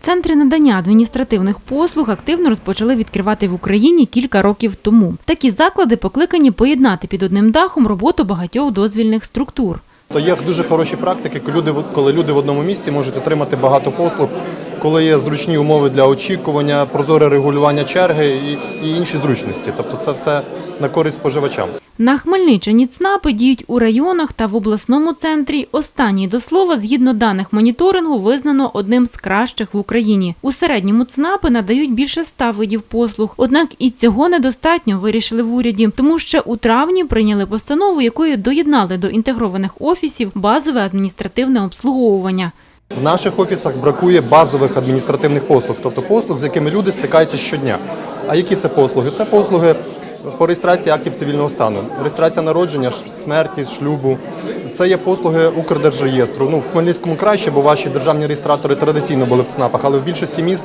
Центри надання адміністративних послуг активно розпочали відкривати в Україні кілька років тому. Такі заклади покликані поєднати під одним дахом роботу багатьох дозвільних структур. То є дуже хороші практики, коли люди, коли люди в одному місці можуть отримати багато послуг, коли є зручні умови для очікування, прозоре регулювання черги і, і інші зручності. Тобто це все на користь споживачам. На Хмельниччині ЦНАПи діють у районах та в обласному центрі. Останній, до слова, згідно даних моніторингу, визнано одним з кращих в Україні. У середньому ЦНАПи надають більше ста видів послуг. Однак і цього недостатньо, вирішили в уряді, тому ще у травні прийняли постанову, якою доєднали до інтегрованих офісів базове адміністративне обслуговування. В наших офісах бракує базових адміністративних послуг, тобто послуг, з якими люди стикаються щодня. А які це послуги? Це послуги по реєстрації актів цивільного стану, реєстрація народження, смерті, шлюбу. Це є послуги Укрдержреєстру. Ну, в Хмельницькому краще, бо ваші державні реєстратори традиційно були в ЦНАПах, але в більшості міст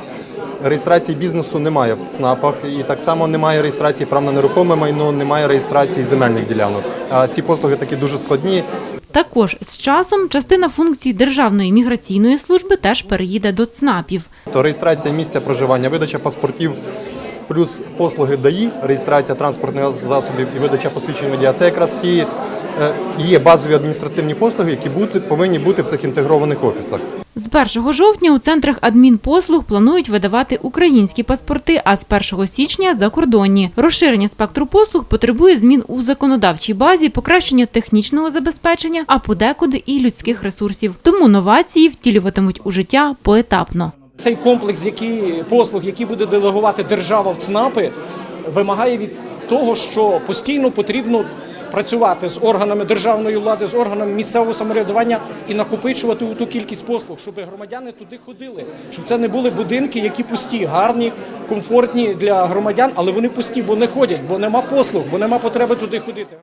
реєстрації бізнесу немає в ЦНАПах. І так само немає реєстрації прав на нерухоме майно, немає реєстрації земельних ділянок. А ці послуги такі дуже складні. Також з часом частина функцій Державної міграційної служби теж переїде до ЦНАПів. То реєстрація місця проживання, видача паспортів, плюс послуги ДАІ, реєстрація транспортних засобів і видача посвідчень водія. Це якраз ті е, є базові адміністративні послуги, які бути, повинні бути в цих інтегрованих офісах. З 1 жовтня у центрах адмінпослуг планують видавати українські паспорти, а з 1 січня – закордонні. Розширення спектру послуг потребує змін у законодавчій базі, покращення технічного забезпечення, а подекуди і людських ресурсів. Тому новації втілюватимуть у життя поетапно. Цей комплекс які, послуг, які буде делегувати держава в ЦНАПи, вимагає від того, що постійно потрібно працювати з органами державної влади, з органами місцевого самоврядування і накопичувати ту кількість послуг, щоб громадяни туди ходили, щоб це не були будинки, які пусті, гарні, комфортні для громадян, але вони пусті, бо не ходять, бо нема послуг, бо нема потреби туди ходити.